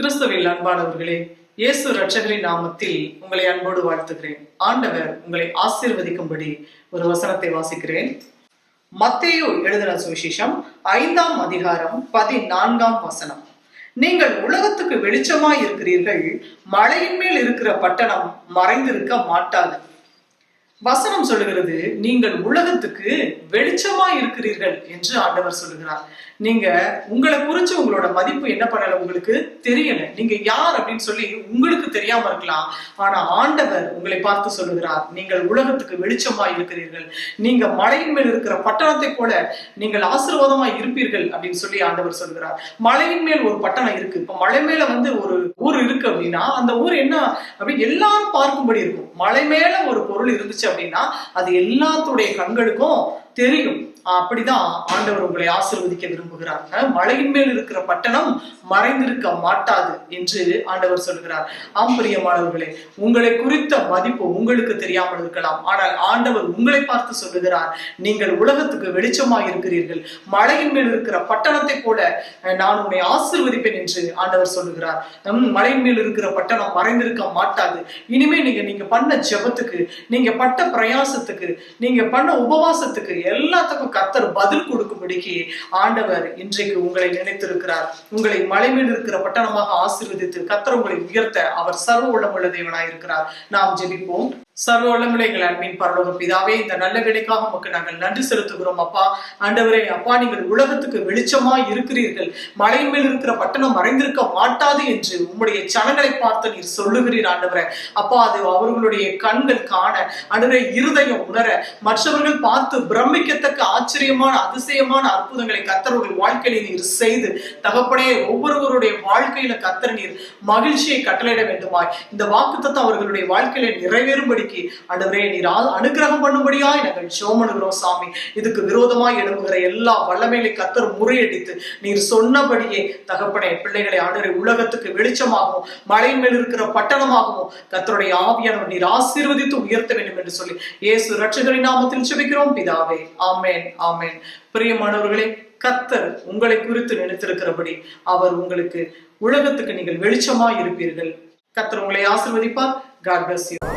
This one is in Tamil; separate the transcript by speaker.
Speaker 1: கிறிஸ்துவில் அன்பானவர்களே இயேசு ரட்சகரின் நாமத்தில் உங்களை அன்போடு வாழ்த்துகிறேன். ஆண்டவர் உங்களை ஆசீர்வதிக்கும்படி ஒரு வசனத்தை வாசிக்கிறேன். மத்தேயு எழுதின சுவிசேஷம் ஐந்தாம் அதிகாரம் பதினான்காம் வசனம். நீங்கள் உலகத்துக்கு வெளிச்சமாய் இருக்கிறீர்கள் மலையின் மேல் இருக்கிற பட்டணம் மறைந்திருக்க மாட்டாது. வசனம் சொல்லுகிறது நீங்கள் உலகத்துக்கு வெளிச்சமா இருக்கிறீர்கள் என்று ஆண்டவர் சொல்லுகிறார். நீங்க உங்களை குறிச்சு உங்களோட மதிப்பு என்ன பண்ணல உங்களுக்கு? தெரியல. நீங்க யார் அப்படின்னு சொல்லி உங்களுக்கு தெரியாம இருக்கலாம். ஆனா ஆண்டவர் உங்களை பார்த்து சொல்லுகிறார் நீங்கள் உலகத்துக்கு வெளிச்சமா இருக்கிறீர்கள். நீங்க மலையின் மேல் இருக்கிற பட்டணத்தை போல நீங்கள் ஆசீர்வாதமா இருப்பீர்கள் அப்படின்னு சொல்லி ஆண்டவர் சொல்லுகிறார். மலையின் மேல் ஒரு பட்டணம் இருக்கு. இப்ப மலை மேல வந்து ஒரு ஊர் இருக்கு அப்படின்னா அந்த ஊர் என்ன? அப்படி எல்லாரும் பார்க்கும்படி இருக்கும். மலை மேல ஒரு பொருள் இருந்துச்சு அப்படின்னா அது எல்லாத்துடைய கண்களுக்கும் தெரியும். அப்படிதான் ஆண்டவர் உங்களை ஆசிர்வதிக்க விரும்புகிறார் மலையின் மேல் இருக்கிற பட்டணம் மறைந்திருக்க மாட்டாது என்று ஆண்டவர் சொல்கிறார். ஆம் பிரியமானவர்களே உங்களை குறித்த மதிப்பு உங்களுக்கு தெரியாமல் இருக்கலாம். ஆனால் ஆண்டவர் உங்களை பார்த்து சொல்லுகிறார் நீங்கள் உலகத்துக்கு வெளிச்சமாக இருக்கிறீர்கள். மலையின் மேல் இருக்கிற பட்டணத்தை போல நான் உன்னை ஆசீர்வதிப்பேன் என்று ஆண்டவர் சொல்லுகிறார். மலையின் மேல் இருக்கிற பட்டணம் மறைந்திருக்க மாட்டாது. இனிமே நீங்க நீங்க பண்ண ஜெபத்துக்கு நீங்க பட்ட பிரயாசத்துக்கு நீங்க பண்ண உபவாசத்துக்கு எல்லாத்துக்கும் கத்தர் பதில் கொடுக்கும்படிக்கு ஆண்டவர் இன்றைக்கு உங்களை நினைத்திருக்கிறார். உங்களை மலை இருக்கிற பட்டணமாக ஆசீர்வதித்து கத்தர் உங்களை உயர்த்த அவர் சர்வ உள்ளமுள்ள தேவனாயிருக்கிறார். நாம் ஜெபிப்போம். சர்வ உள்ளமுலைகள் அன்பின் பரலோக பிதாவே இந்த நல்ல வேலைக்காக உமக்கு நாங்கள் நன்றி செலுத்துகிறோம் அப்பா. ஆண்டவரே அப்பா நீங்கள் உலகத்துக்கு வெளிச்சமா இருக்கிறீர்கள். மலையின் மேல் இருக்கிற பட்டணம் மறைந்திருக்க மாட்டாது என்று உம்முடைய சனங்களை பார்த்து நீர் சொல்லுகிறீர் ஆண்டவரே. அப்பா அது அவர்களுடைய கண்கள் காண ஆண்டவரே இருதயம் உணர மற்றவர்கள் பார்த்து பிரமிக்கத்தக்க ஆச்சரியமான அதிசயமான அற்புதங்களை கத்தருடைய வாழ்க்கையில நீர் செய்து தகப்பனே ஒவ்வொருவருடைய வாழ்க்கையில கத்தர் நீர் மகிழ்ச்சியை கட்டளையிட வேண்டுமாய். இந்த வாக்குத்தத்தை அவர்களுடைய வாழ்க்கையில நிறைவேறும்படிக்கு ஆண்டவரே நீர் அனுகிரகம் அனுக்கிரகம் பண்ணும்படியாய் நாங்கள் சோமனுகிறோம் சாமி. இதுக்கு விரோதமாய் எழும்புகிற எல்லா வல்லமைகளை கத்தர் முறியடித்து நீர் சொன்னபடியே தகப்பனே பிள்ளைகளை ஆண்டவரே உலகத்துக்கு வெளிச்சமாகவும் மலையின் மேல் இருக்கிற பட்டணமாகவும் கத்தருடைய ஆவியானவர் நீர் ஆசீர்வதித்து உயர்த்த வேண்டும் என்று சொல்லி இயேசு ரட்சகரின் நாமத்தில் செபிக்கிறோம் பிதாவே ஆமேன் ஆமேன். பிரியமானவர்களே கத்தர் உங்களை குறித்து நினைத்திருக்கிறபடி அவர் உங்களுக்கு உலகத்துக்கு நீங்கள் வெளிச்சமாய் இருப்பீர்கள். கத்தர் உங்களை ஆசிர்வதிப்பார். God bless you